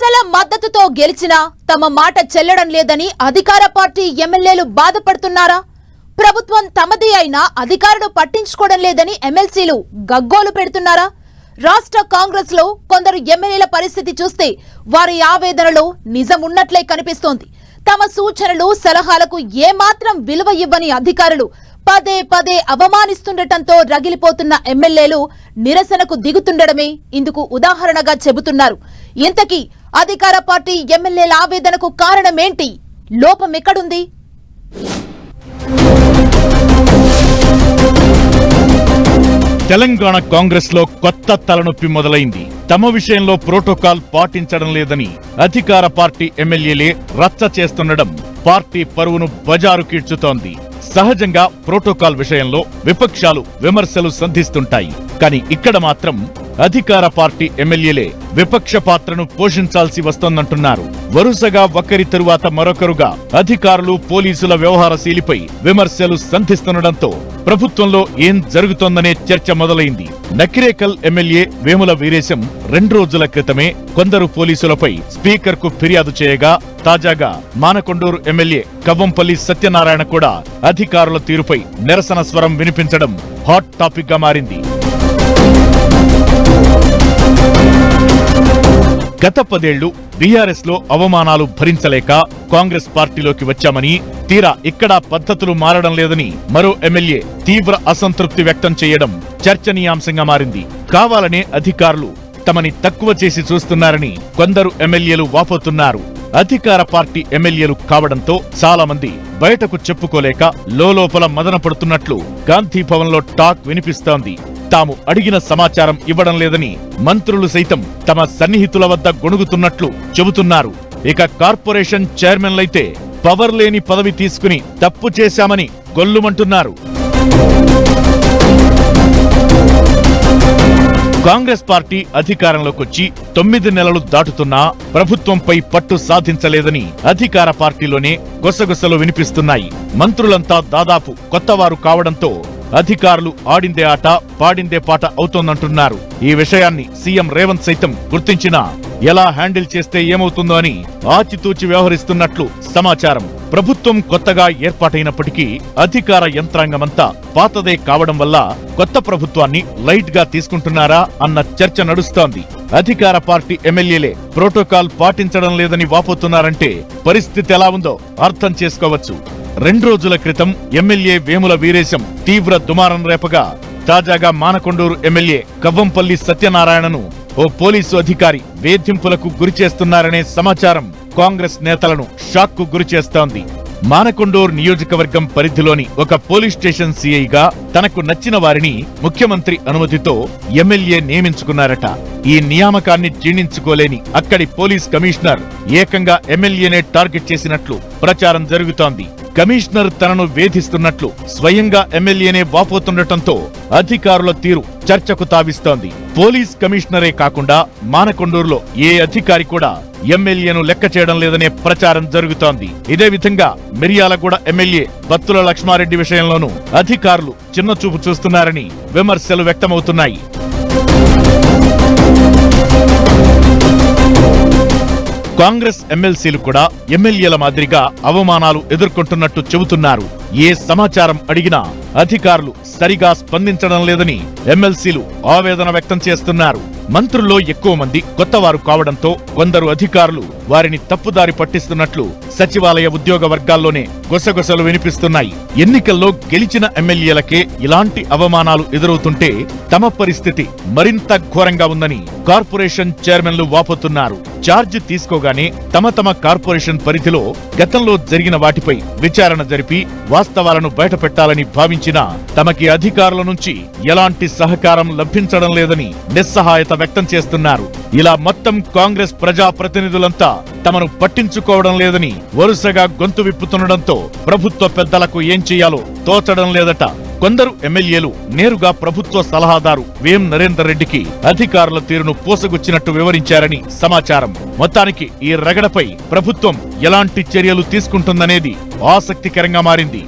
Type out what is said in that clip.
ప్రజల మద్దతుతో గెలిచినా తమ మాట చెల్లడం లేదని అధికార పార్టీ ఎమ్మెల్యేలు బాధపడుతున్నారా? ప్రభుత్వం తమది అయినా అధికారులు పట్టించుకోవడం లేదని ఎమ్మెల్సీలు గగ్గోలు పెడుతున్నారా? రాష్ట్ర కాంగ్రెస్లో కొందరు ఎమ్మెల్యేల పరిస్థితి చూస్తే వారి ఆవేదనలో నిజం ఉన్నట్లే కనిపిస్తోంది. తమ సూచనలు సలహాలకు ఏమాత్రం విలువ ఇవ్వని అధికారులు పదే పదే అవమానిస్తుండటంతో రగిలిపోతున్న ఎమ్మెల్యేలు నిరసనకు దిగుతుండడమే ఇందుకు ఉదాహరణగా చెబుతున్నారు. ఇంతకీ అధికార పార్టీ ఎమ్మెల్యేల ఆవేదనకు కారణమేంటి? లోపం ఎక్కడుంది? తెలంగాణ కాంగ్రెస్లో కొత్త తలనొప్పి మొదలైంది. తమ విషయంలో ప్రోటోకాల్ పాటించడం లేదని అధికార పార్టీ ఎమ్మెల్యేలే రచ్చ చేస్తుండడం పార్టీ పరువును బజారు కీడ్చుతోంది సహజంగా ప్రోటోకాల్ విషయంలో విపక్షాలు విమర్శలు సంధిస్తుంటాయి. కానీ ఇక్కడ మాత్రం అధికార పార్టీ ఎమ్మెల్యేలే విపక్ష పాత్రను పోషించాల్సి వస్తోందంటున్నారు. వరుసగా ఒకరి తరువాత మరొకరుగా అధికారులు పోలీసుల వ్యవహార శైలిపై విమర్శలు సంధిస్తుండటంతో ప్రభుత్వంలో ఏం జరుగుతోందనే చర్చ మొదలైంది. నకిరేకల్ ఎమ్మెల్యే వేముల వీరేశం రెండు రోజుల క్రితమే కొందరు పోలీసులపై స్పీకర్కు ఫిర్యాదు చేయగా తాజాగా మానకొండూరు ఎమ్మెల్యే కవ్వంపల్లి సత్యనారాయణ కూడా అధికారుల తీరుపై నిరసన స్వరం వినిపించడం హాట్ టాపిక్గా మారింది. గత పదేళ్ళు బీఆర్ఎస్లో అవమానాలు భరించలేక కాంగ్రెస్ పార్టీలోకి వచ్చామని తీరా ఇక్కడ పద్ధతులు మారడం లేదని మరో ఎమ్మెల్యే తీవ్ర అసంతృప్తి వ్యక్తం చేయడం చర్చనీయాంశంగా మారింది. కావాలనే అధికారులు తమని తక్కువ చేసి చూస్తున్నారని కొందరు ఎమ్మెల్యేలు వాపోతున్నారు. అధికార పార్టీ ఎమ్మెల్యేలు కావడంతో చాలా మంది బయటకు చెప్పుకోలేక లోలోపల మదన పడుతున్నట్లు గాంధీ భవన్లో టాక్ వినిపిస్తోంది. తాము అడిగిన సమాచారం ఇవ్వడం లేదని మంత్రులు సైతం తమ సన్నిహితుల వద్ద గొణుగుతున్నట్లు చెబుతున్నారు. ఇక కార్పొరేషన్ చైర్మన్లైతే పవర్ లేని పదవి తీసుకుని తప్పు చేశామని గొల్లుమంటున్నారు. కాంగ్రెస్ పార్టీ అధికారంలోకొచ్చి తొమ్మిది నెలలు దాటుతున్నా ప్రభుత్వంపై పట్టు సాధించలేదని అధికార పార్టీలోనే గొసగొసలు వినిపిస్తున్నాయి. మంత్రులంతా దాదాపు కొత్తవారు కావడంతో అధికారులు ఆడిందే ఆట పాడిందే పాట అవుతోందంటున్నారు. ఈ విషయాన్ని సీఎం రేవంత్ సైతం గుర్తించినా ఎలా హ్యాండిల్ చేస్తే ఏమవుతుందో అని ఆచితూచి వ్యవహరిస్తున్నట్లు సమాచారం. ప్రభుత్వం కొత్తగా ఏర్పాటైనప్పటికీ అధికార యంత్రాంగమంతా పాతదే కావడం వల్ల కొత్త ప్రభుత్వాన్ని లైట్గా తీసుకుంటున్నారా అన్న చర్చ నడుస్తోంది. అధికార పార్టీ ఎమ్మెల్యేలే ప్రోటోకాల్ పాటించడం లేదని వాపోతున్నారంటే పరిస్థితి ఎలా ఉందో అర్థం చేసుకోవచ్చు. రెండు రోజుల క్రితం ఎమ్మెల్యే వేముల వీరేశం తీవ్ర దుమారం రేపగా తాజాగా మానకొండూరు ఎమ్మెల్యే కవ్వంపల్లి సత్యనారాయణను ఓ పోలీసు అధికారి వేధింపులకు గురి చేస్తున్నారనే సమాచారం కాంగ్రెస్ నేతలను షాక్కు గురి చేస్తోంది. మానకొండూరు నియోజకవర్గం పరిధిలోని ఒక పోలీస్ స్టేషన్ సీఐగా తనకు నచ్చిన వారిని ముఖ్యమంత్రి అనుమతితో ఎమ్మెల్యే నియమించుకున్నారట. ఈ నియామకాన్ని జీర్ణించుకోలేని అక్కడి పోలీస్ కమిషనర్ ఏకంగా ఎమ్మెల్యేనే టార్గెట్ చేసినట్లు ప్రచారం జరుగుతోంది. కమిషనర్ తనను వేధిస్తున్నట్లు స్వయంగా ఎమ్మెల్యేనే వాపోతుండటంతో అధికారుల తీరు చర్చకు తావిస్తోంది. పోలీస్ కమిషనరే కాకుండా మానకొండూరులో ఏ అధికారి కూడా ఎమ్మెల్యేను లెక్క చేయడం లేదనే ప్రచారం జరుగుతోంది. ఇదే విధంగా మిర్యాలగూడ ఎమ్మెల్యే బత్తుల లక్ష్మారెడ్డి విషయంలోనూ అధికారులు చిన్నచూపు చూస్తున్నారని విమర్శలు వ్యక్తమవుతున్నాయి. కాంగ్రెస్ ఎమ్మెల్సీలు కూడా ఎమ్మెల్యేల మాదిరిగా అవమానాలు ఎదుర్కొంటున్నట్టు చెబుతున్నారు. ఏ సమాచారం అడిగినా అధికారులు సరిగా స్పందించడం లేదని ఎమ్మెల్సీలు ఆవేదన వ్యక్తం చేస్తున్నారు. మంత్రుల్లో ఎక్కువ మంది కొత్తవారు కావడంతో కొందరు అధికారులు వారిని తప్పుదారి పట్టిస్తున్నట్లు సచివాలయ ఉద్యోగ వర్గాల్లోనే గొసగొసలు వినిపిస్తున్నాయి. ఎన్నికల్లో గెలిచిన ఎమ్మెల్యేలకే ఇలాంటి అవమానాలు ఎదురవుతుంటే తమ పరిస్థితి మరింత ఘోరంగా ఉందని కార్పొరేషన్ చైర్మన్లు వాపోతున్నారు. ఛార్జ్ తీసుకోగానే తమ తమ కార్పొరేషన్ పరిధిలో గతంలో జరిగిన వాటిపై విచారణ జరిపి వాస్తవాలను బయటపెట్టాలని భావించినా తమకి అధికారుల నుంచి ఎలాంటి సహకారం లభించడం లేదని నిస్సహాయత వ్యక్తం చేస్తున్నారు. ఇలా మొత్తం కాంగ్రెస్ ప్రజా ప్రతినిధులంతా తమను పట్టించుకోవడం లేదని వరుసగా గొంతు విప్పుతుండటంతో ప్రభుత్వ పెద్దలకు ఏం చేయాలో తోచడం లేదట. కొందరు ఎమ్మెల్యేలు నేరుగా ప్రభుత్వ సలహాదారు వేం నరేందర్ రెడ్డికి అధికారుల తీరును పోసగుచ్చినట్టు వివరించారని సమాచారం. మొత్తానికి ఈ రగడపై ప్రభుత్వం ఎలాంటి చర్యలు తీసుకుంటుందనేది ఆసక్తికరంగా మారింది.